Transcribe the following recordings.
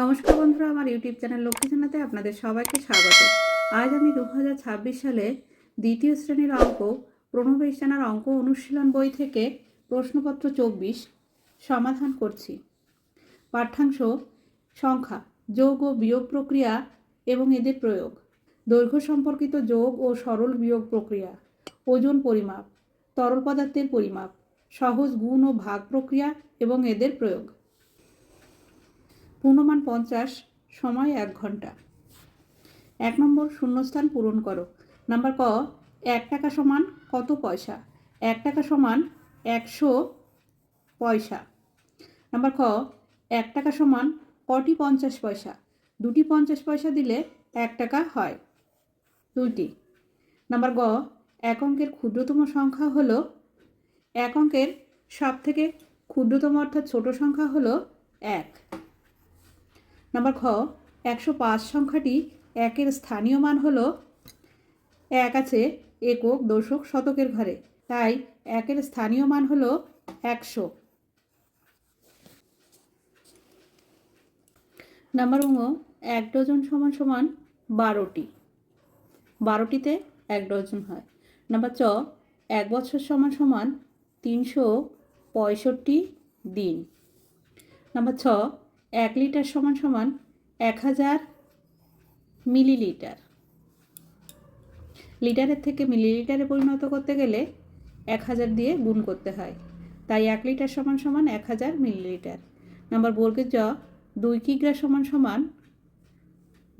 নমস্কার বন্ধুরা, আমার ইউটিউব চ্যানেল লক্ষ্মী জানাতে আপনাদের সবাইকে স্বাগত। আজ আমি দু হাজার ছাব্বিশ সালে দ্বিতীয় শ্রেণির অঙ্ক, প্রণবেশ জানার অঙ্ক অনুশীলন বই থেকে প্রশ্নপত্র চব্বিশ সমাধান করছি। পাঠ্যাংশ, সংখ্যা, যোগ ও বিয়োগ প্রক্রিয়া এবং এদের প্রয়োগ। দৈর্ঘ্য সম্পর্কিত যোগ ও সরল বিয়োগ প্রক্রিয়া, ওজন পরিমাপ, তরল পদার্থের পরিমাপ, সহজ গুণ ও ভাগ প্রক্রিয়া এবং এদের প্রয়োগ। পূর্ণমান পঞ্চাশ, সময় এক ঘণ্টা। এক নম্বর শূন্যস্থান পূরণ করো। নাম্বার ক, এক টাকা সমান কত পয়সা? এক টাকা সমান একশো পয়সা। নাম্বার খ, এক টাকা সমান কটি পঞ্চাশ পয়সা? দুটি পঞ্চাশ পয়সা দিলে এক টাকা হয়। দুইটি। নাম্বার গ, এক অঙ্কের ক্ষুদ্রতম সংখ্যা হল, এক অঙ্কের সব থেকে ক্ষুদ্রতম অর্থাৎ ছোট সংখ্যা হলো এক। নাম্বার খ, একশো পাঁচ সংখ্যাটি একের স্থানীয় মান হল এক আছে একক, দশক, শতকের ঘরে। তাই একের স্থানীয় মান হল একশো। নাম্বার উঙ এক ডজন সমান সমান বারোটি। বারোটিতে এক ডজন হয়। নাম্বার চ, এক বছর সমান সমান তিনশো পঁয়ষট্টি দিন। নাম্বার ছ এক লিটার সমান সমান এক হাজার মিলিলিটার। লিটারের থেকে মিলিলিটারে পরিণত করতে গেলে এক হাজার দিয়ে গুণ করতে হয়। তাই এক লিটার সমান সমান এক হাজার মিলিলিটার। নাম্বার বর্গের জ, দুই কিগ্রা সমান সমান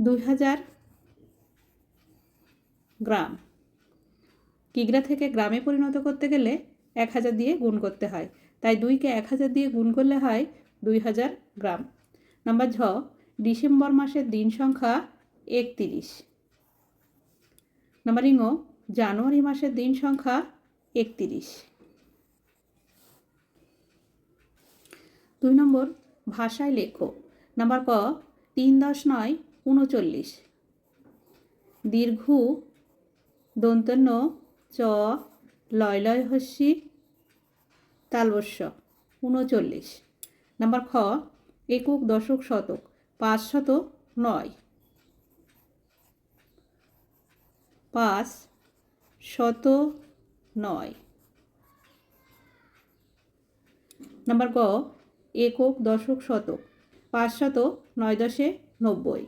দুই হাজার গ্রাম। কিগ্রা থেকে গ্রামে পরিণত করতে গেলে এক হাজার দিয়ে গুণ করতে হয়। তাই দুইকে এক হাজার দিয়ে গুণ করলে হয় দুই হাজার গ্রাম। নাম্বার ঝ, ডিসেম্বর মাসের দিন সংখ্যা একতিরিশ। নাম্বার ইঙ জানুয়ারি মাসের দিন সংখ্যা একতিরিশ। দুই নম্বর, ভাষায় লেখো। নাম্বার ক, তিন দশ নয়, উনচল্লিশ। দীর্ঘ, দন্তন্য, চ, লয় লয় হস্যি তালবস্য উনচল্লিশ। নাম্বার খ একক দশক শতক, পাঁচ শত নয়। পাঁচ শত নয়। নাম্বার ক, একক দশক শতক, পাঁচ শত নয় দশে নব্বই।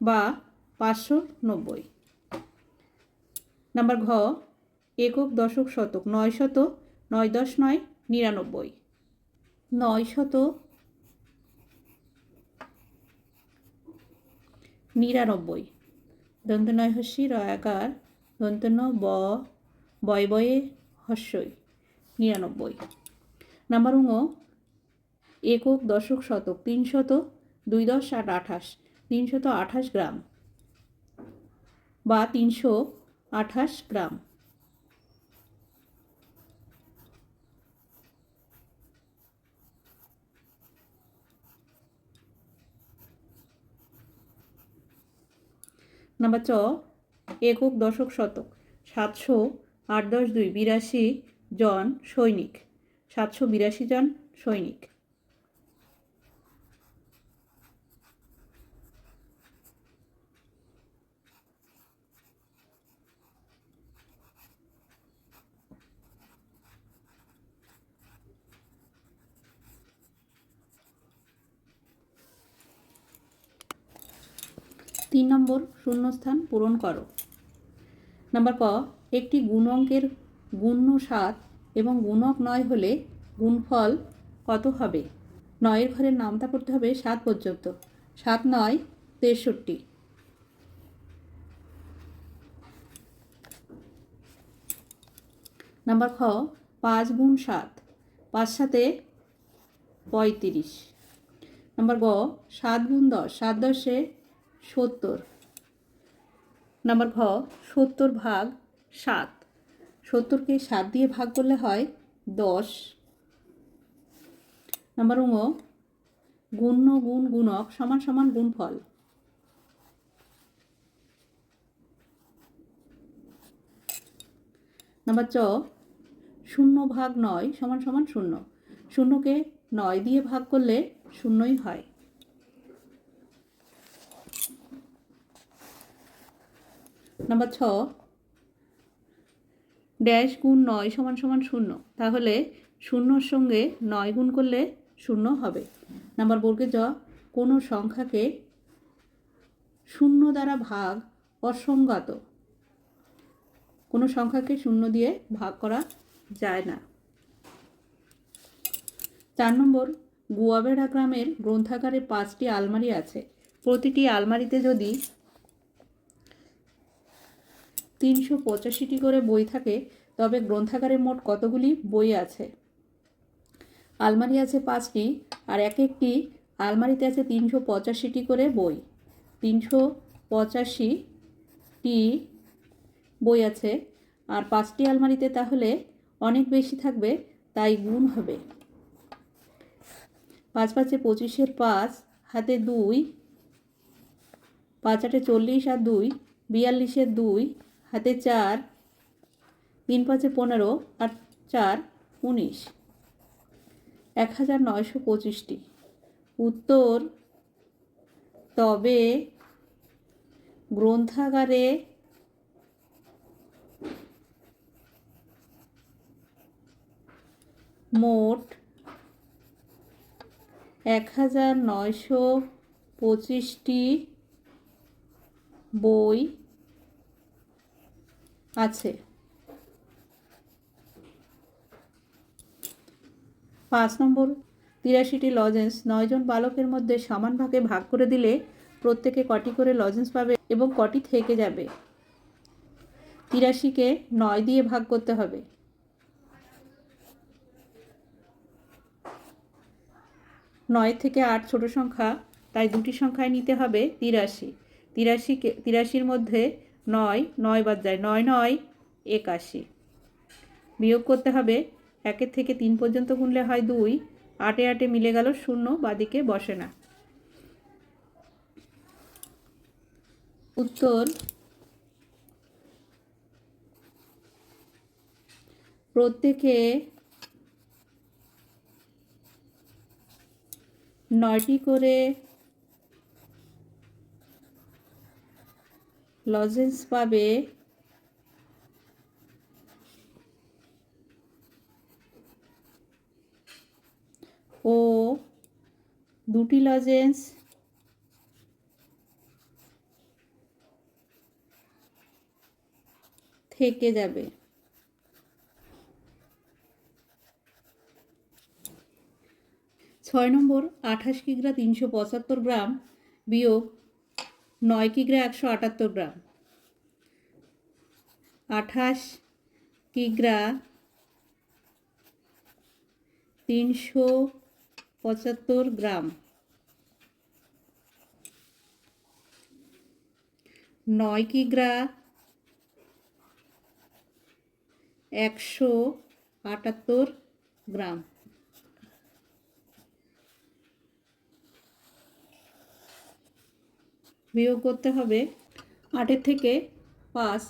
বা পাঁচশো নব্বই। নাম্বার ঘ, একক দশক শতক, নয় শত, নয় দশ নয়, নিরানব্বই। নয় শত, নিরানব্বই। দন্ত নয় হস্যি রয়াকার দন্তন্য ব, বয় বয়ে হস্যই, নিরানব্বই। নাম্বার উঙ একক দশক শতক তিনশত দুই দশ আট আঠাশ। তিনশত আঠাশ গ্রাম। বা তিনশো আঠাশ গ্রাম। নাম্বার চ একক দশক শতক, সাতশো আট দশ দুই, বিরাশি জন সৈনিক, সাতশো বিরাশি জন সৈনিক। তিন নম্বর শূন্যস্থান পূরণ করো। নাম্বার ক, একটি গুণ অঙ্কের গুণ্য সাত এবং গুণক নয় হলে গুণফল কত হবে? নয়ের ঘরের নামতা পড়তে হবে সাত পর্যন্ত। সাত নয়, তেষট্টি। নাম্বার খ, পাঁচ গুণ সাত। পাঁচ সাতে পঁয়ত্রিশ। নাম্বার গ, সাত গুণ দশ। সাত দশে সত্তর। নাম্বার ঘ, সত্তর ভাগ সাত। সত্তরকে সাত দিয়ে ভাগ করলে হয় দশ। নাম্বার উঙ গুণ্য গুণ গুণক সমান সমান গুণফল। নাম্বার চ, শূন্য ভাগ নয় সমান সমান শূন্য। শূন্যকে নয় দিয়ে ভাগ করলে শূন্যই হয়। নাম্বার ছ, ড্যাশ গুণ নয় সমান সমান শূন্য। তাহলে শূন্যর সঙ্গে নয় গুণ করলে শূন্য হবে। নাম্বার বর্গের জ, কোনো সংখ্যাকে শূন্য দ্বারা ভাগ অসংগত? কোনো সংখ্যাকে শূন্য দিয়ে ভাগ করা যায় না। চার নম্বর, গুয়াবেড়া গ্রামের গ্রন্থাগারে পাঁচটি আলমারি আছে। প্রতিটি আলমারিতে যদি তিনশো পঁচাশিটি করে বই থাকে, তবে গ্রন্থাগারে মোট কতগুলি বই আছে? আলমারি আছে পাঁচটি, আর এক একটি আলমারিতে আছে তিনশো পঁচাশিটি করে বই। তিনশো পঁচাশিটি বই আছে, আর পাঁচটি আলমারিতে তাহলে অনেক বেশি থাকবে, তাই গুণ হবে। পাঁচ পাঁচে পঁচিশের পাঁচ, হাতে দুই, পাঁচ আটে চল্লিশ আর দুই, বিয়াল্লিশের দুই হাতে চার, তিন পাঁচে পনেরো আর চার উনিশ। এক হাজার নয়শো পঁচিশটি। উত্তর, তবে গ্রন্থাগারে মোট এক হাজার নয়শো পঁচিশটি বই আছে। পাঁচ নম্বর, তিরাশিটি লজেন্স নয়জন বালকের মধ্যে সমান ভাগে ভাগ করে দিলে প্রত্যেকে কটি করে লজেন্স পাবে এবং কটি থেকে যাবে? তিরাশিকে নয় দিয়ে ভাগ করতে হবে। নয় থেকে আট ছোট সংখ্যা, তাই দুটি সংখ্যায় নিতে হবে তিরাশি। তিরাশিকে, তিরাশির মধ্যে নয় নয় বাদ যায়, নয় নয়, একাশি। বিয়োগ করতে হবে একের থেকে তিন পর্যন্ত গুনলে হয় দুই, আটে আটে মিলে গেল শূন্য, বাদিকে বসে না। উত্তর, প্রত্যেকে নয়টি করে লজেন্স পাবে। ও, দুটি লজেন্স থেকে যাবে। ছয় নম্বর, আঠাশ কিগ্রা তিনশো পঁচাত্তর গ্রাম বিয়োগ নয় কিগ্রা একশো আটাত্তর গ্রাম। আঠাশ কিগ্রা তিনশো পঁচাত্তর গ্রাম। নয় কিগ্রা একশো আটাত্তর গ্রাম। বিয়োগ করতে হবে আটের থেকে পাঁচ,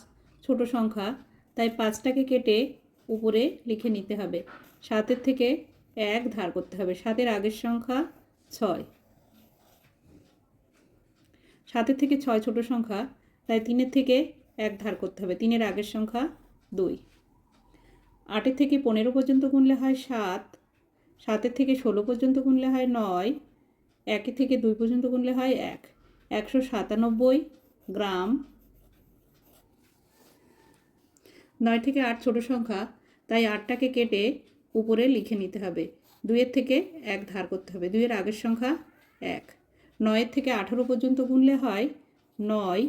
ছোট সংখ্যা। তাই পাঁচটাকে কেটে উপরে লিখে নিতে হবে। সাতের থেকে এক ধার করতে হবে। সাতের আগের সংখ্যা ছয়। সাতের থেকে ছয় ছোট সংখ্যা, তাই তিনের থেকে এক ধার করতে হবে। তিনের আগের সংখ্যা দুই। আটের থেকে পনেরো পর্যন্ত গুনলে হয় সাত। সাতের থেকে ষোলো পর্যন্ত গুনলে হয় নয়। একের থেকে দুই পর্যন্ত গুনলে হয় এক। একশো সাতানব্বই গ্রাম। নয় থেকে আট ছোট সংখ্যা, তাই আটটাকে কেটে উপরে লিখে নিতে হবে। দুইয়ের থেকে এক ধার করতে হবে। দুইয়ের আগের সংখ্যা এক। নয়ের থেকে আঠারো পর্যন্ত গুনলে হয় নয়।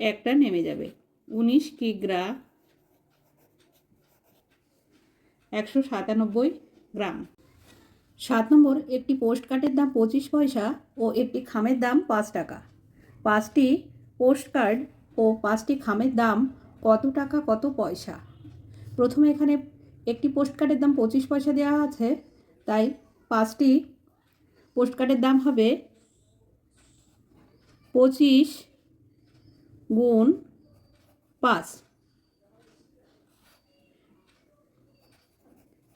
একটা নেমে যাবে। উনিশ কিগ্রা একশো সাতানব্বই গ্রাম। সাত নম্বর, একটি পোস্ট কার্ডের দাম পঁচিশ পয়সা ও একটি খামের দাম পাঁচ টাকা। পাঁচটি পোস্ট কার্ড ও পাঁচটি খামের দাম কত টাকা, কত পয়সা? প্রথমে এখানে একটি পোস্ট কার্ডের দাম পঁচিশ পয়সা দেওয়া আছে, তাই পাঁচটি পোস্ট কার্ডের দাম হবে পঁচিশ গুণ পাঁচ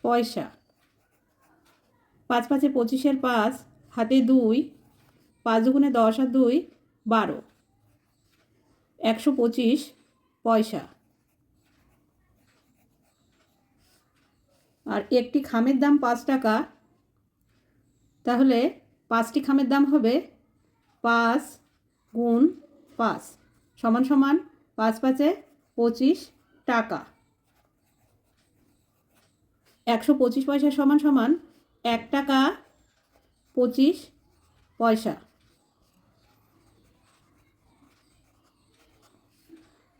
পয়সা। পাঁচ পাঁচে পঁচিশের পাঁচ, হাতে দুই, পাঁচ দুগুণে দশ আর দুই, বারো। একশো পঁচিশ পয়সা। আর একটি খামের দাম পাঁচ টাকা, তাহলে পাঁচটি খামের দাম হবে পাঁচ গুণ পাঁচ, সমান সমান পাঁচ পাঁচে পঁচিশ টাকা। একশো পঁচিশ পয়সা সমান সমান এক টাকা পঁচিশ পয়সা।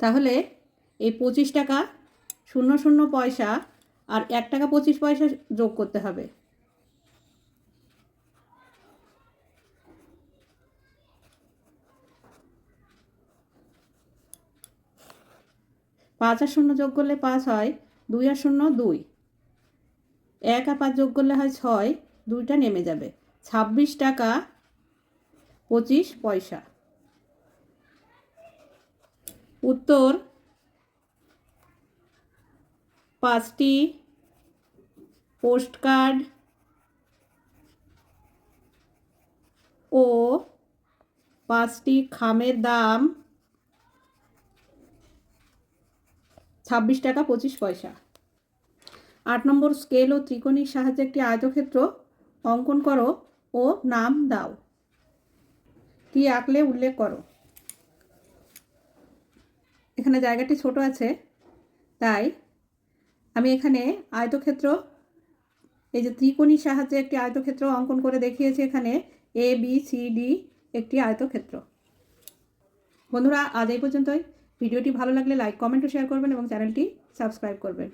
তাহলে এই পঁচিশ টাকা শূন্য শূন্য পয়সা আর এক টাকা পঁচিশ পয়সা যোগ করতে হবে। পাঁচ আর শূন্য যোগ করলে পাঁচ হয় দুই আর শূন্য দুই। এক আর পাঁচ যোগ করলে হয় ছয়, দুইটা নেমে যাবে। ছাব্বিশ টাকা পঁচিশ পয়সা। উত্তর, পাঁচটি পোস্টকার্ড ও পাঁচটি খামের দাম ছাব্বিশ টাকা পঁচিশ পয়সা। আট নম্বর স্কেল ও ত্রিকোণীর সাহায্যে একটি আয়তক্ষেত্র অঙ্কন করো ও নাম দাও। কি আঁকলে উল্লেখ করো। এখানে জায়গাটি ছোট আছে, তাই আমি এখানে আয়তক্ষেত্র, এই যে ত্রিকোণীর সাহায্যে একটি আয়তক্ষেত্র অঙ্কন করে দেখিয়েছি, এখানে এ বি সি ডি একটি আয়তক্ষেত্র। বন্ধুরা, আজ এই পর্যন্তই। ভিডিওটি ভালো লাগলে লাইক, কমেন্ট ও শেয়ার করবেন এবং চ্যানেলটি সাবস্ক্রাইব করবেন।